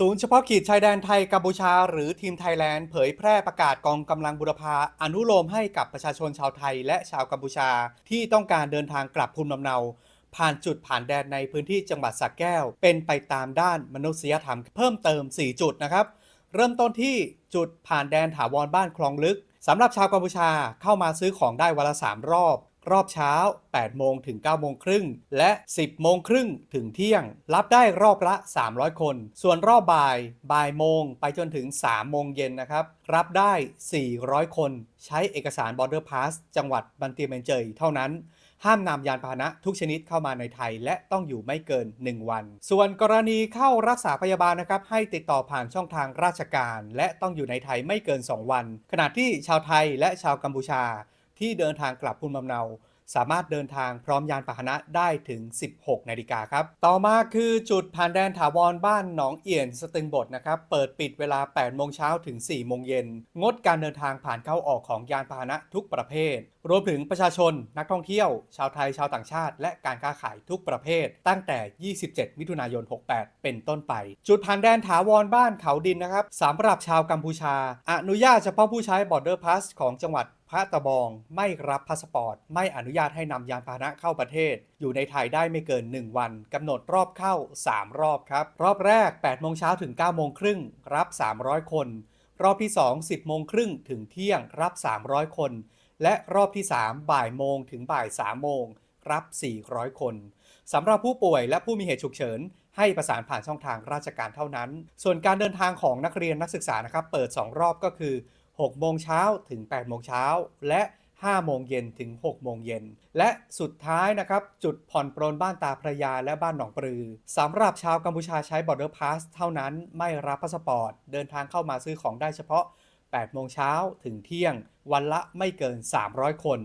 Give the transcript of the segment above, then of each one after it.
ศูนย์เฉพาะกิจชายแดนไทยกัมพูชา หรือทีมไทยแลนด์เผยแพร่ประกาศกองกำลังบุรพาอนุโลมให้กับประชาชนชาวไทยและชาวกัมพูชา ที่ต้องการเดินทางกลับภูมิลำเนา ผ่านจุดผ่านแดนในพื้นที่จังหวัดสระแก้ว เป็นไปตามด้านมนุษยธรรมเพิ่มเติม 4 จุดนะครับ เริ่มต้นที่จุดผ่านแดนถาวรบ้านคลองลึกสำหรับชาวกัมพูชาเข้ามาซื้อของได้วันละ3รอบ รอบเช้า 8 โมงถึง 9 โมงครึ่ง และ 10 โมงครึ่งถึงเที่ยง รับได้รอบละ 300 คน ส่วนรอบบ่าย บ่ายโมงไปจนถึง 3 โมงเย็นนะครับ รับได้ 400 คน ใช้เอกสาร Border Pass จังหวัดบันเตียเมนเจยเท่านั้น ห้ามนำยานพาหนะทุกชนิดเข้ามาในไทย และต้องอยู่ไม่เกิน 1 วัน ส่วนกรณีเข้ารักษาพยาบาลนะครับ ให้ติดต่อผ่านช่องทางราชการ และต้องอยู่ในไทยไม่เกิน 2 วัน ขณะที่ชาวไทยและชาวกัมพูชา ที่เดินทางกลับภูมิลำเนา สามารถเดินทางพร้อมยานพาหนะได้ถึง 16 นาฬิกาครับ ต่อมาคือจุดผ่านแดนถาวรบ้านหนองเอี่ยนสตึงบทนะครับ เปิดปิดเวลา 8 โมงเช้าถึง 4 โมงเย็น งดการเดินทางผ่านเข้าออกของยานพาหนะทุกประเภท รวมถึงประชาชน นักท่องเที่ยว ชาวไทย ชาวต่างชาติ และการค้าขายทุกประเภท ตั้งแต่ 27 มิถุนายน 68 เป็นต้นไป จุดผ่านแดนถาวรบ้านเขาดินนะครับสำหรับชาวกัมพูชา อนุญาตเฉพาะผู้ใช้ Border Pass ของจังหวัดพระตะบองไม่รับพาสปอร์ต ไม่อนุญาตให้นำยานพาหนะเข้าประเทศ อยู่ในไทยได้ไม่เกิน 1 วันกำหนดรอบเข้า 3 รอบครับ รอบแรก8โมงเช้าถึง9โมงครึ่งรับ 300 คน รอบที่ 2 10โมงครึ่งถึงเที่ยงรับ 300 คน และรอบที่ 3 บ่ายโมงถึงบ่าย3โมงรับ 400 คนสำหรับผู้ป่วยและผู้มีเหตุฉุกเฉิน ให้ประสานผ่านช่องทางราชการเท่านั้น ส่วนการเดินทางของนักเรียนนักศึกษานะครับ เปิด 2 รอบก็คือ 6 โมงเช้าถึง 8 โมงเช้า และ 5 โมงเย็นถึง 6 โมงเย็น และสุดท้ายนะครับ จุดผ่อนปรนบ้านตาพระยาและบ้านหนองปลือสำหรับชาวกัมพูชาใช้ Border Pass เท่านั้นไม่รับพาสปอร์ต เดินทางเข้ามาซื้อของได้เฉพาะ 8 โมงเช้าถึงเที่ยง วันละไม่เกิน 300 คน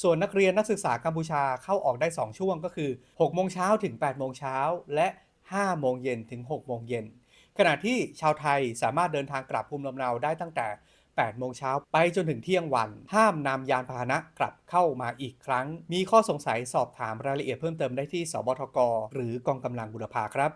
ส่วนนักเรียนนักศึกษากัมพูชาเข้าออกได้ 2 ช่วงก็คือ 6 โมงเช้าถึง 8 โมงเช้า และ 5 โมงเย็นถึง 6 โมงเย็น ขณะที่ชาวไทยสามารถเดินทางกลับภูมิลำเนาได้ตั้งแต่ 8 โมงเช้าไปจนถึงเที่ยงวัน ห้ามนำยานพาหนะกลับเข้ามาอีกครั้ง มีข้อสงสัยสอบถามรายละเอียดเพิ่มเติมได้ที่ สบทก หรือกองกำลังบุรพาครับ